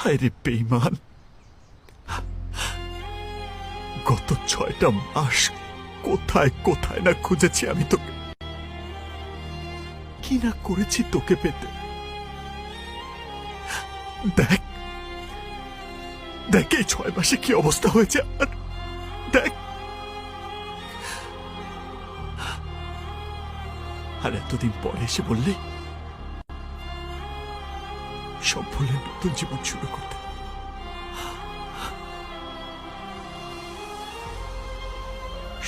হায় বেইমান গত ছয়টা মাস কোথায় কোথায় না খুঁজেছি আমি তোকে। কি না করেছি তোকে পেতে? দেখ দেখ এই ছয় মাসে কি অবস্থা হয়েছে আর দেখ। আর এতদিন পরে এসে বললি সব ভুলে নতুন জীবন শুরু করতে।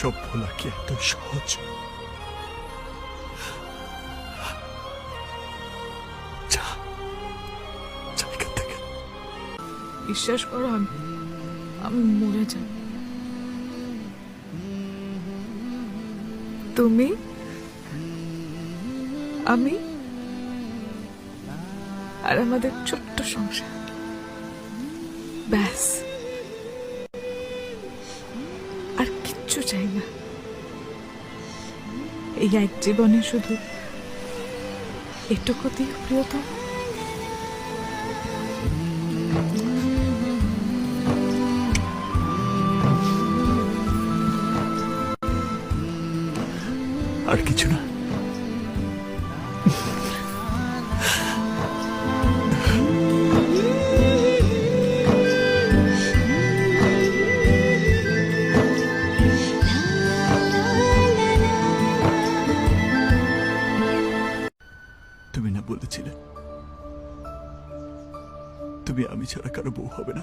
সব ভোলা কি এত সহজ। বিশ্বাস করো আমি আমি মরে যাব তুমি? আমি? আর আমাদের ছোট্ট সংসার। ব্যাস। আর কিচ্ছু চাই না। এই এক জীবনে শুধু এটুকু দিয়ে প্রিয়তম। আর কিছু না। তুমি না বলেছিলে। তুমি আমি ছাড়া কারও বউ হবে না।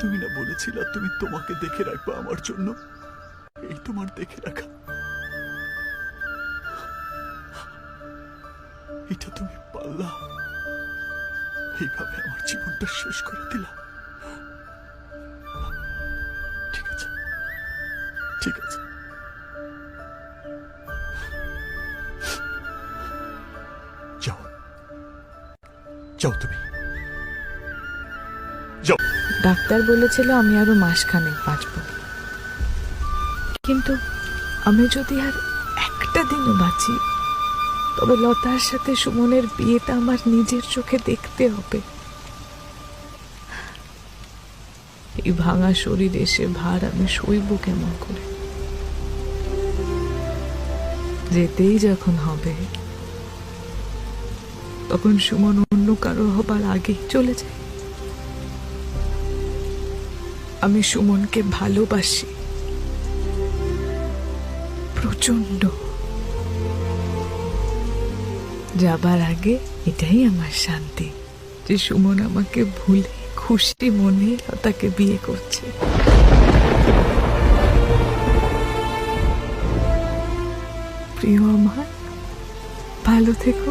তুমি না বলেছিলে তুমি তোমাকে দেখে রাখবে আমার জন্য। এই তোমার দেখে রাখা। এটা তুমি পারলা। এইভাবে আমার জীবনটা শেষ করে দিলা। ঠিক আছে। ঠিক আছে। যাও। যাও তুমি। যাও। ডাক্তার বলেছিল আমি আরও মাসখানেক বাঁচব। কিন্তু আমি যদি আর একটা দিনও বাঁচি, তবে লতার সাথে সুমনের বিয়েটা আমার নিজের চোখে দেখতে হবে। এই ভাঙা শরীর এসে ভার আমি সইব কেমন করে? যেতেই যখন হবে তখন সুমন অন্য কারও হবার আগেই চলে যায়। আমি সুমনকে ভালোবাসি। প্রচণ্ড যাবার আগে এটাই আমার শান্তি, যে সুমন আমাকে ভুলে খুশি মনে তাকে বিয়ে করছে। প্রিয় আমার, ভালো থেকো।